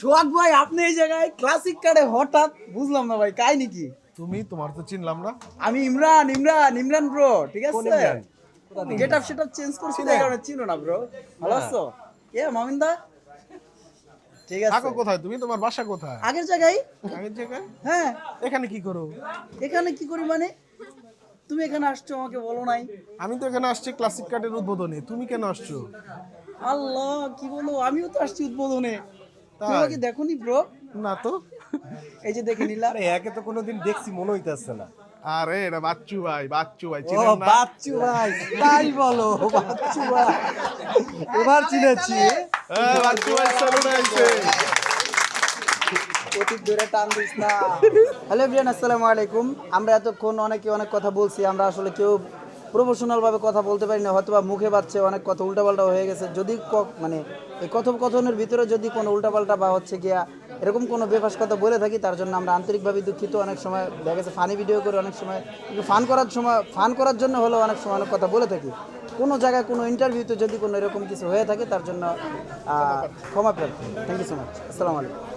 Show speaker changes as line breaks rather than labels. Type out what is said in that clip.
সোহাগ ভাই আপনি এই জায়গায় ক্লাসিক কার্ডে হঠাৎ বুঝলাম না ভাই কাহিনী কি?
তুমি তোমার তো চিনলাম না।
আমি ইমরান ইমরান ইমরান ব্রো ঠিক আছে? Get up set up change করছি তাই কারণে চিনো না ব্রো ভালো আছো? কে মামিন দা ঠিক আছে।
থাকো কোথায়? তুমি তোমার বাসা কোথায়?
আগের জায়গায়?
আগের জায়গায়?
হ্যাঁ।
এখানে কি করো?
এখানে কি করি মানে? তুমি এখানে আসছো আমাকে বলো নাই।
আমি তো এখানে আসছি ক্লাসিক কার্ডের উদ্বোধনে। তুমি কেন আসছো?
আল্লাহ কি বলো? আমিও তো আসছি উদ্বোধনে? তুমি আমাকে দেখোনি ব্রো
না তো।
এই যে দেখে নিলাম
আরে একে তো কোনোদিন দেখছি মনে হইতেছে না।
আরে এটা বাচ্চু ভাই বাচ্চু ভাই চিনেন না?
বাচ্চু ভাই তাই বলো বাচ্চু ভাই। এবার চিনেছি।
হ্যাঁ, বাচ্চু ভাই সালুন আইছে
অতীত ধরে টান দিস না। হ্যালো আসসালামু আলাইকুম। আমরা এতক্ষণ অনেকে অনেক কথা বলছি আমরা আসলে কেউ প্রফেশনাল ভাবে কথা বলতে পারি না হয়তো বা মুখে বাচ্ছে অনেক কথা উল্টাপাল্টা হয়ে গেছে। যদি মানে এই কথোপকথনের ভিতরে যদি কোনো উল্টাপাল্টা বা হচ্ছে গিয়া এরকম কোনো বেফাস কথা বলে থাকি, তার জন্য আমরা আন্তরিকভাবে দুঃখিত। অনেক সময় দেখা গেছে ফানি ভিডিও করে, অনেক সময় কিন্তু ফান করার সময় ফান করার জন্য হলেও অনেক সময় অনেক কথা বলে থাকি। কোনো জায়গায় কোনো ইন্টারভিউতে যদি কোনো এরকম কিছু হয়ে থাকে, তার জন্য ক্ষমা প্রার্থী। থ্যাংক ইউ সো মাচ আসসালামু আলাইকুম।